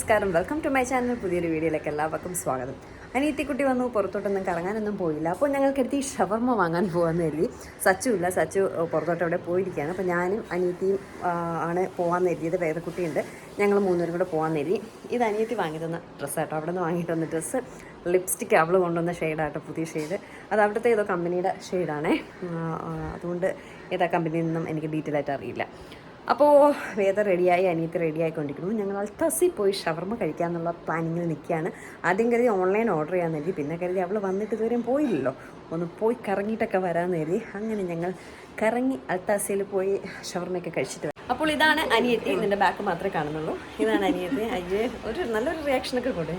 നമസ്കാരം. Welcome to my channel പുതിയൊരു വീഡിയോയിലേക്ക് എല്ലാവർക്കും സ്വാഗതം. അനിയത്തിക്കുട്ടി വന്നു പുറത്തോട്ടൊന്നും കറങ്ങാനൊന്നും പോയില്ല. അപ്പോൾ ഞങ്ങൾ ഈ ഷവർമ്മ വാങ്ങാൻ പോകാമെന്ന് കരുതി. സച്ചു ഇല്ല സച്ചു പുറത്തോട്ട് അവിടെ പോയിരിക്കുകയാണ്. അപ്പോൾ ഞാനും അനിയത്തിയും ആണ് പോകാമെന്ന് കരുതിയത്. വേറെ കുട്ടിയുണ്ട് ഞങ്ങൾ മൂന്നുപേരും കൂടെ പോകാമെന്ന് കരുതി. ഇത് അനിയത്തി വാങ്ങി തന്ന ഡ്രസ്സാട്ടോ അവിടെ നിന്ന് വാങ്ങിയിട്ട് വന്ന ഡ്രസ്സ് ലിപ്സ്റ്റിക്ക് അവൾ കൊണ്ടുവന്ന ഷെയ്ഡാട്ടോ പുതിയ ഷെയ്ഡ് അത് അവിടുത്തെ ഏതോ കമ്പനിയുടെ ഷെയ്ഡാണേ അതുകൊണ്ട് ഏതാ കമ്പനിയിൽ നിന്നും എനിക്ക് ഡീറ്റെയിൽ ആയിട്ട് അറിയില്ല. അപ്പോൾ വേദ റെഡിയായി അനിയത്തി റെഡിയായിക്കൊണ്ടിരിക്കുന്നു. ഞങ്ങൾ അൽത്താസിൽ പോയി ഷവർമ്മ കഴിക്കാമെന്നുള്ള പ്ലാനിങ്ങിൽ നിൽക്കുകയാണ്. ആദ്യം കരുതി ഓൺലൈൻ ഓർഡർ ചെയ്യാൻ കരുതി പിന്നെ കരുതി അവൾ വന്നിട്ട് ഇതുവരെയും പോയില്ലല്ലോ. ഒന്ന് പോയി കറങ്ങിയിട്ടൊക്കെ വരാമെന്ന് കരുതി. അങ്ങനെ ഞങ്ങൾ കറങ്ങി അൽത്താസിയിൽ പോയി ഷവർമയൊക്കെ കഴിച്ചിട്ട് അപ്പോൾ ഇതാണ് അനിയത്തി. ഇതിന്റെ ബാക്ക് മാത്രമേ കാണുന്നുള്ളൂ. ഇതാണ് അനിയത്തി. അയ്യേ ഒരു നല്ലൊരു റിയാക്ഷനൊക്കെ കൂടെ.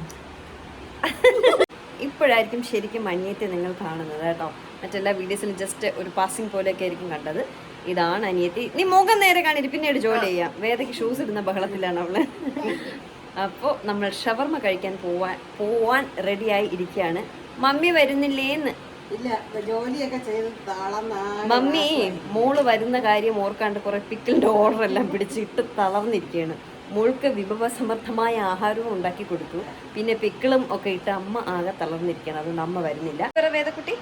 ഇപ്പോഴായിരിക്കും ശരിക്കും അനിയത്തെ നിങ്ങൾ കാണുന്നത് കേട്ടോ. മറ്റെല്ലാ വീഡിയോസിലും ജസ്റ്റ് ഒരു പാസിംഗ് പോലെയൊക്കെ ആയിരിക്കും കണ്ടത്. ഇതാണ് അനിയത്തി. നീ മുഖം നേരെ കാണിട്ട് പിന്നീട് ജോലി ചെയ്യാം. വേദയ്ക്ക് ഷൂസ് ഇടുന്ന ബഹളത്തിലാണ് അവൾ. അപ്പോൾ നമ്മൾ ഷവർമ കഴിക്കാൻ പോവാൻ പോവാൻ റെഡിയായി ഇരിക്കുകയാണ് മമ്മി വരുന്നില്ലേന്ന്? ഇല്ല ജോലിയൊക്കെ ചെയ്ത് താളം മമ്മി മോൾ വരുന്ന കാര്യം ഓർക്കാണ്ട് കുറെ പിക്കിളിന്റെ ഓർഡർ എല്ലാം പിടിച്ചിട്ട് തളർന്നിരിക്കുകയാണ് മോൾക്ക് വിഭവസമർത്ഥമായ ആഹാരവും ഉണ്ടാക്കി കൊടുത്തു. പിന്നെ പിക്കിളും ഒക്കെ ഇട്ട് അമ്മ ആകെ തളർന്നിരിക്കുകയാണ് അതുകൊണ്ട് അമ്മ വരുന്നില്ല. വേറെ വേദക്കുട്ടി?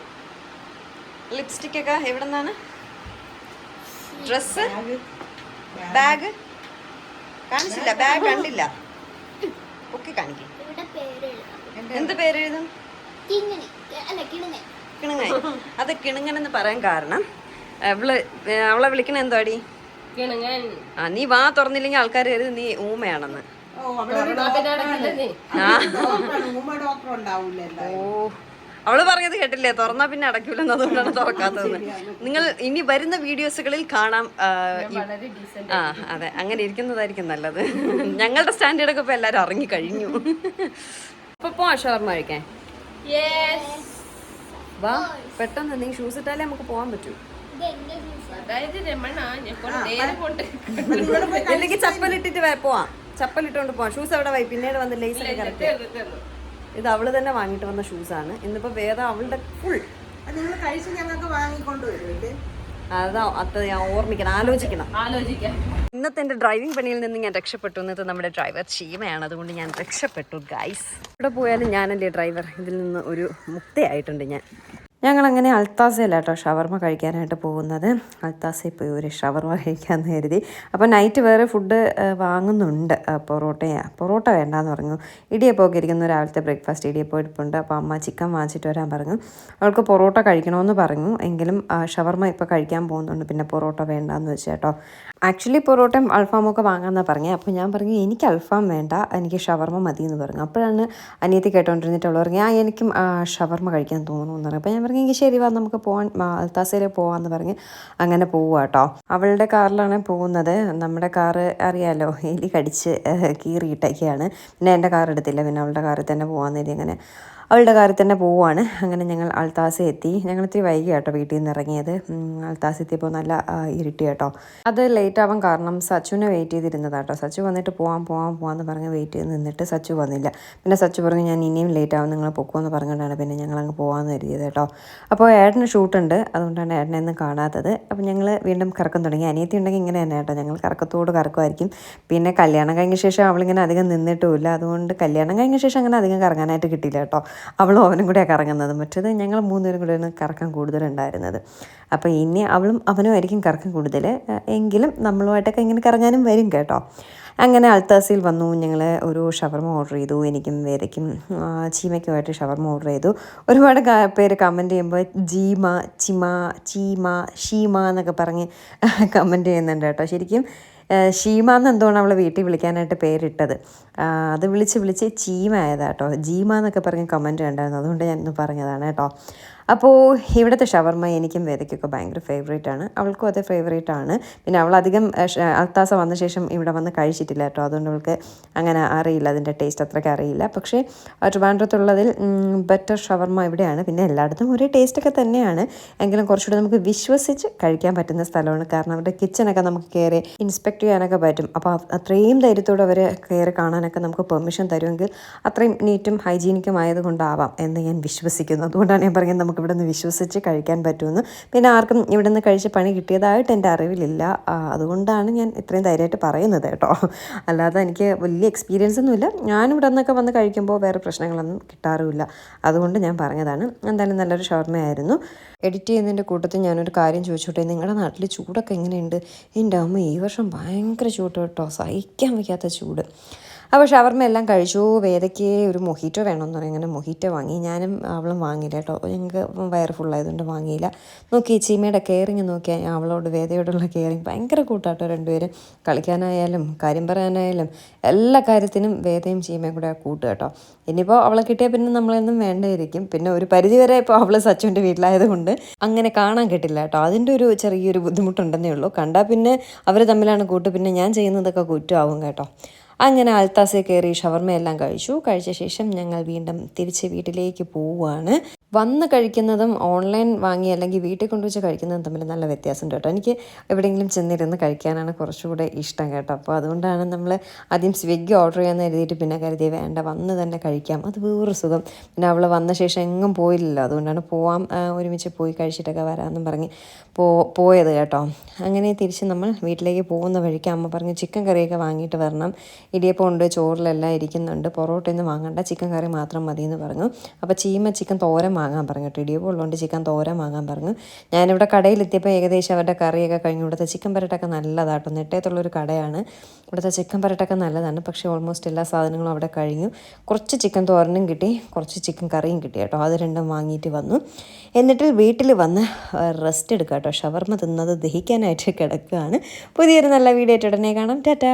ലിപ്സ്റ്റിക് ഒക്കെ എവിടെ നിന്നാണ് ഡ്രസ് ബാഗ്. കാണിച്ചില്ല ബാഗ് കണ്ടില്ല. ഒക്കെ കാണിക്കേ. എന്ത്? പേര് എഴുതും അത് അല്ല കിണുങ്ങൻ എന്ന് പറയാൻ കാരണം അവൾ അവളെ വിളിക്കണ എന്തോടി ആ നീ വാ തുറന്നില്ലെങ്കിൽ ആൾക്കാർ കരുത് നീ ഊമയാണെന്ന്. ഓ. അവൾ പറഞ്ഞത് കേട്ടില്ലേ? തുറന്നാ പിന്നെ അടയ്ക്കൂലെന്ന് അതുകൊണ്ടാണ് തുറക്കാത്തത് നിങ്ങൾ ഇനി വരുന്ന വീഡിയോസുകളിൽ കാണാം ആ, അതെ അങ്ങനെ ഇരിക്കുന്നതായിരിക്കും നല്ലത്. ഞങ്ങളുടെ സ്റ്റാൻഡേർഡൊക്കെ ഇപ്പൊ എല്ലാരും ഇറങ്ങി കഴിഞ്ഞു. അപ്പൊ പോ ഷവർമ്മ കഴിക്കാൻ വാ പെട്ടെന്ന് നീ ഷൂസ് ഇട്ടാലേ നമുക്ക് പോകാൻ പറ്റൂ. അല്ലെങ്കിൽ ചപ്പലിട്ടിട്ട് വേ- പോവാം. ചപ്പലിട്ടോണ്ട് പോവാം. ഷൂസ് അവിടെ പോയി പിന്നീട് വന്ന് ലേസ് കറക്റ്റ് ഇത് അവൾ തന്നെ വാങ്ങിട്ട് വന്ന ഷൂസാണ് ഇന്നിപ്പോ വേറെ അവളുടെ ഫുൾ അത് നിങ്ങൾ കഴിച്ച് ഞങ്ങൾക്ക് വാങ്ങിക്കൊണ്ടുവരും അതാ അത് ഞാൻ ഓർമ്മിക്കണം. ആലോചിക്കണം. ആലോചിക്കാം. ഇന്നത്തെ എന്റെ ഡ്രൈവിംഗ് പണിയിൽ നിന്ന് ഞാൻ രക്ഷപ്പെട്ടു. ഇന്നത്തെ നമ്മുടെ ഡ്രൈവർ ചീമയാണ് അതുകൊണ്ട് ഞാൻ രക്ഷപ്പെട്ടു ഗൈസ് ഇവിടെ പോയാലും ഞാനല്ലേ ഡ്രൈവർ ഇതിൽ നിന്ന് ഒരു മുക്തയായിട്ടുണ്ട് ഞാൻ. ഞങ്ങളങ്ങനെ അൽത്താസയില്ല കേട്ടോ ഷവർമ കഴിക്കാനായിട്ട് പോകുന്നത്. അൽത്താസയിൽ പോയി ഒരു ഷവർമ കഴിക്കാൻ കരുതി. അപ്പോൾ നൈറ്റ് വേറെ ഫുഡ് വാങ്ങുന്നുണ്ട്. പൊറോട്ടയാ. പൊറോട്ട വേണ്ടാന്ന് പറഞ്ഞു. ഇടിയപ്പമൊക്കെ ഇരിക്കുന്നു രാവിലത്തെ ബ്രേക്ക്ഫാസ്റ്റ് ഇടിയപ്പം ഇരിപ്പുണ്ട് അപ്പോൾ അമ്മ ചിക്കൻ വാങ്ങിച്ചിട്ട് വരാൻ പറഞ്ഞു. അവൾക്ക് പൊറോട്ട കഴിക്കണമെന്ന് പറഞ്ഞു. എങ്കിലും ഷവർമ ഇപ്പോൾ കഴിക്കാൻ പോകുന്നുണ്ട്. പിന്നെ പൊറോട്ട വേണ്ടാന്ന് വെച്ച് കേട്ടോ. ആക്ച്വലി പൊറോട്ടയും അൽഫാമും ഒക്കെ വാങ്ങാമെന്നാണ് പറഞ്ഞത് അപ്പോൾ ഞാൻ പറഞ്ഞു എനിക്ക് അൽഫാം വേണ്ട. എനിക്ക് ഷവർമ മതി എന്ന് പറഞ്ഞു. അപ്പോഴാണ് അനിയത്തി കേട്ടോണ്ടിരുന്നിട്ടുള്ളത് പറഞ്ഞു ആ എനിക്കും ഷവർമ കഴിക്കാൻ തോന്നുന്നു എന്ന് പറഞ്ഞു. അപ്പോൾ ഞാൻ പറഞ്ഞു എങ്കിൽ ശരി വാ നമുക്ക് പോകാൻ അൽത്താസയിൽ പോകാമെന്ന് പറഞ്ഞ് അങ്ങനെ പോവുക കേട്ടോ അവളുടെ കാറിലാണ് പോകുന്നത്. നമ്മുടെ കാറ് അറിയാലോ എലി കടിച്ച് കീറിയിട്ടൊക്കെയാണ്. പിന്നെ എന്റെ കാർ എടുത്തില്ല പിന്നെ അവളുടെ കാറിൽ തന്നെ പോകാമെന്ന് കരുതി അങ്ങനെ അവളുടെ കാറിൽ തന്നെ പോവുകയാണ്. അങ്ങനെ ഞങ്ങൾ അൾത്താസ എത്തി. ഞങ്ങൾ ഇത്തിരി വൈകി കേട്ടോ വീട്ടിൽ നിന്ന് ഇറങ്ങിയത്. അൾത്താസ എത്തിയപ്പോൾ നല്ല ഇരുട്ടി കേട്ടോ അത് ലേറ്റ് ആവാൻ കാരണം സച്ചുവിനെ വെയിറ്റ് ചെയ്തിരുന്നതാണ് കേട്ടോ സച്ചു വന്നിട്ട് പോകാൻ പോകാൻ പോവാന്ന് പറഞ്ഞ് വെയിറ്റ് ചെയ്ത് നിന്നിട്ട് സച്ചു വന്നില്ല. പിന്നെ സച്ചു പറഞ്ഞ് ഞാൻ ഇനിയും ലേറ്റ് ആവും നിങ്ങൾ പൊക്കുമെന്ന് പറഞ്ഞുകൊണ്ടാണ് പിന്നെ ഞങ്ങൾ അങ്ങ് പോകാമെന്ന് കരുതിയത് കേട്ടോ അപ്പോൾ ഏട്ടന് ഷൂട്ടുണ്ട് അതുകൊണ്ടാണ് ഏട്ടനെ ഒന്നും കാണാത്തത്. അപ്പോൾ ഞങ്ങൾ വീണ്ടും കറക്കം തുടങ്ങി. അനിയത്തി ഉണ്ടെങ്കിൽ ഇങ്ങനെ തന്നെ കേട്ടോ ഞങ്ങൾ കറക്കത്തോട് കറക്കുമായിരിക്കും. പിന്നെ കല്യാണം കഴിഞ്ഞ ശേഷം അവളിങ്ങനെ അധികം നിന്നിട്ടുമില്ല. അതുകൊണ്ട് കല്യാണം കഴിഞ്ഞ ശേഷം അങ്ങനെ അധികം കറങ്ങാനായിട്ട് കിട്ടിയില്ല കേട്ടോ. അവളും അവനും കൂടെ കറങ്ങുന്നത്. മറ്റേത് ഞങ്ങൾ മൂന്നുപേരും കൂടെയാണ് കറക്കം കൂടുതലുണ്ടായിരുന്നത്. അപ്പോൾ ഇനി അവളും അവനും ആയിരിക്കും കറക്കം കൂടുതൽ എങ്കിലും നമ്മളുമായിട്ടൊക്കെ ഇങ്ങനെ കറങ്ങാനും വരും കേട്ടോ. അങ്ങനെ അൾത്താസിൽ വന്നു. ഞങ്ങൾ ഒരു ഷവർമ ഓർഡർ ചെയ്തു. എനിക്കും വേദയ്ക്കും ചീമയ്ക്കുമായിട്ട് ഷവർമ ഓർഡർ ചെയ്തു. ഒരുപാട് പേര് കമന്റ് ചെയ്യുമ്പോൾ ജീമ ചിമ ചീമ ഷീമ എന്നൊക്കെ പറഞ്ഞ് കമന്റ് ചെയ്യുന്നുണ്ട് കേട്ടോ. ശരിക്കും ഷീമ എന്ന് എന്തുകൊണ്ട് അവളെ വീട്ടിൽ വിളിക്കാനായിട്ട് പേരിട്ടത്? അത് വിളിച്ച് വിളിച്ച് ചീമ ആയതാ കേട്ടോ ജീമ എന്നൊക്കെ പറഞ്ഞ് കമന്റ് ഉണ്ടായിരുന്നു അതുകൊണ്ട് ഞാനൊന്ന് പറഞ്ഞതാണ് കേട്ടോ. അപ്പോൾ ഇവിടുത്തെ ഷവർമ്മ എനിക്കും വേദയ്ക്കൊക്കെ ഭയങ്കര ഫേവറേറ്റ് ആണ്. അവൾക്കും അതേ ഫേവറേറ്റ് ആണ്. പിന്നെ അവൾ അധികം അത്താസ വന്ന ശേഷം ഇവിടെ വന്ന് കഴിച്ചിട്ടില്ല കേട്ടോ. അതുകൊണ്ട് അവൾക്ക് അങ്ങനെ അറിയില്ല അതിന്റെ ടേസ്റ്റ് അത്രയ്ക്ക് അറിയില്ല. പക്ഷേ ട്രിവാൻഡ്രത്തുള്ളതിൽ ബെറ്റർ ഷവർമ്മ ഇവിടെയാണ്. പിന്നെ എല്ലായിടത്തും ഒരേ ടേസ്റ്റൊക്കെ തന്നെയാണ്. എങ്കിലും കുറച്ചുകൂടി നമുക്ക് വിശ്വസിച്ച് കഴിക്കാൻ പറ്റുന്ന സ്ഥലമാണ്. കാരണം അവരുടെ കിച്ചണൊക്കെ നമുക്ക് കയറി ഇൻസ്പെക്ട് ചെയ്യാനൊക്കെ പറ്റും. അപ്പോൾ അത്രയും ധൈര്യത്തോടെ അവരെ കയറി കാണാനൊക്കെ നമുക്ക് പെർമിഷൻ തരുമെങ്കിൽ അത്രയും നീറ്റും ഹൈജീനിക്കും ആയതുകൊണ്ടാവാം എന്ന് ഞാൻ വിശ്വസിക്കുന്നു. അതുകൊണ്ടാണ് ഞാൻ പറയുന്നത് നമുക്ക് ഇവിടെ നിന്ന് വിശ്വസിച്ച് കഴിക്കാൻ പറ്റുമെന്ന്. പിന്നെ ആർക്കും ഇവിടെ നിന്ന് കഴിച്ച് പണി കിട്ടിയതായിട്ട് എന്റെ അറിവിലില്ല. അതുകൊണ്ടാണ് ഞാൻ ഇത്രയും ധൈര്യമായിട്ട് പറയുന്നത് കേട്ടോ. അല്ലാതെ എനിക്ക് വലിയ എക്സ്പീരിയൻസ് ഒന്നുമില്ല. ഞാനിവിടെ നിന്നൊക്കെ വന്ന് കഴിക്കുമ്പോൾ വേറെ പ്രശ്നങ്ങളൊന്നും കിട്ടാറുമില്ല. അതുകൊണ്ട് ഞാൻ പറഞ്ഞതാണ്. എന്തായാലും നല്ലൊരു ഷവർമയായിരുന്നു. എഡിറ്റ് ചെയ്യുന്നതിന്റെ കൂട്ടത്തിൽ ഞാനൊരു കാര്യം ചോദിച്ചോട്ടെ? നിങ്ങളുടെ നാട്ടിൽ ചൂടൊക്കെ എങ്ങനെയുണ്ട്? എന്റെ അമ്മ ഈ വർഷം ഭയങ്കര ചൂട് കേട്ടോ. സഹിക്കാൻ വയ്യാത്ത ചൂട്. അപ്പോൾ ഷവർമ എല്ലാം കഴിച്ചു. വേദയ്ക്ക് ഒരു മൊഹീറ്റോ വേണമെന്ന് പറയും അങ്ങനെ മൊഹീറ്റോ വാങ്ങി. ഞാനും അവളും വാങ്ങിയില്ല കേട്ടോ. ഞങ്ങൾക്ക് വയറ് ഫുള്ളായതുകൊണ്ട് വാങ്ങിയില്ല. നോക്കി ചീമയുടെ കെയറിങ് നോക്കിയാൽ അവളോട് വേദയോടുള്ള കെയറിങ് ഭയങ്കര കൂട്ടാട്ടോ രണ്ടുപേരും. കളിക്കാനായാലും കാര്യം പറയാനായാലും എല്ലാ കാര്യത്തിനും വേദയും ചീമയും കൂടെ കൂട്ടുക കേട്ടോ. ഇനിയിപ്പോൾ അവളെ കിട്ടിയാൽ പിന്നെ നമ്മളൊന്നും വേണ്ടായിരിക്കും പിന്നെ ഒരു പരിധിവരെ ഇപ്പോൾ അവൾ സച്ചുവിന്റെ വീട്ടിലായതുകൊണ്ട് അങ്ങനെ കാണാൻ കിട്ടില്ല കേട്ടോ. അതിന്റെ ഒരു ചെറിയൊരു ബുദ്ധിമുട്ടുണ്ടെന്നേ ഉള്ളൂ. കണ്ടാൽ പിന്നെ അവർ തമ്മിലാണ് കൂട്ട്. പിന്നെ ഞാൻ ചെയ്യുന്നതൊക്കെ കുറ്റമാവും കേട്ടോ. അങ്ങനെ അൽത്താസെ കയറി ഷവർമയെല്ലാം കഴിച്ചു. കഴിച്ച ശേഷം ഞങ്ങൾ വീണ്ടും തിരിച്ച് വീട്ടിലേക്ക് പോവുകയാണ്. വന്ന് കഴിക്കുന്നതും ഓൺലൈൻ വാങ്ങി അല്ലെങ്കിൽ വീട്ടിൽ കൊണ്ടുവച്ച് കഴിക്കുന്നതും തമ്മിൽ നല്ല വ്യത്യാസമുണ്ട് കേട്ടോ. എനിക്ക് എവിടെയെങ്കിലും ചെന്നിരുന്ന് കഴിക്കാനാണ് കുറച്ചുകൂടെ ഇഷ്ടം കേട്ടോ. അപ്പോൾ അതുകൊണ്ടാണ് നമ്മൾ ആദ്യം സ്വിഗ്ഗി ഓർഡർ ചെയ്യാമെന്ന് എഴുതിയിട്ട് പിന്നെ കരുതി വേണ്ട വന്ന് തന്നെ കഴിക്കാം. അത് വേറൊരു സുഖം. പിന്നെ അവൾ വന്ന ശേഷം എങ്ങും പോയില്ലല്ലോ. അതുകൊണ്ടാണ് പോവാം ഒരുമിച്ച് പോയി കഴിച്ചിട്ടൊക്കെ വരാമെന്നും പറഞ്ഞ് പോ പോയത് കേട്ടോ. അങ്ങനെ തിരിച്ച് നമ്മൾ വീട്ടിലേക്ക് പോകുന്ന വഴിക്ക് അമ്മ പറഞ്ഞു ചിക്കൻ കറിയൊക്കെ വാങ്ങിയിട്ട് വരണം. ഇടിയപ്പം ഉണ്ട് ചോറിലെല്ലാം ഇരിക്കുന്നുണ്ട്. പൊറോട്ടയൊന്നും വാങ്ങണ്ട. ചിക്കൻ കറി മാത്രം മതി എന്ന് പറഞ്ഞു. അപ്പോൾ ചീമ ചിക്കൻ തോരൻ വാങ്ങാൻ പറഞ്ഞു കേട്ടോ. ഇടിയപ്പം ഉള്ളതുകൊണ്ട് ചിക്കൻ തോരൻ വാങ്ങാൻ പറഞ്ഞു. ഞാനിവിടെ കടയിലെത്തിയപ്പോൾ ഏകദേശം അവരുടെ കറിയൊക്കെ കഴിഞ്ഞു. ഇവിടുത്തെ ചിക്കൻ പരട്ടൊക്കെ നല്ലതാട്ടോ. നെട്ടയത്തുള്ളൊരു കടയാണ്. ഇവിടുത്തെ ചിക്കൻ പരട്ടൊക്കെ നല്ലതാണ്. പക്ഷേ ഓൾമോസ്റ്റ് എല്ലാ സാധനങ്ങളും അവിടെ കഴിഞ്ഞു. കുറച്ച് ചിക്കൻ തോരനും കിട്ടി. കുറച്ച് ചിക്കൻ കറിയും കിട്ടി കേട്ടോ. അത് രണ്ടും വാങ്ങിയിട്ട് വന്നു. എന്നിട്ട് വീട്ടിൽ വന്ന് റെസ്റ്റ് എടുക്കാം കേട്ടോ. ഷവർമ തിന്നത് ദഹിക്കാനായിട്ട് കിടക്കുകയാണ്. പുതിയൊരു നല്ല വീഡിയോ ആയിട്ട് ഉടനെ കാണാം. ടാറ്റാ.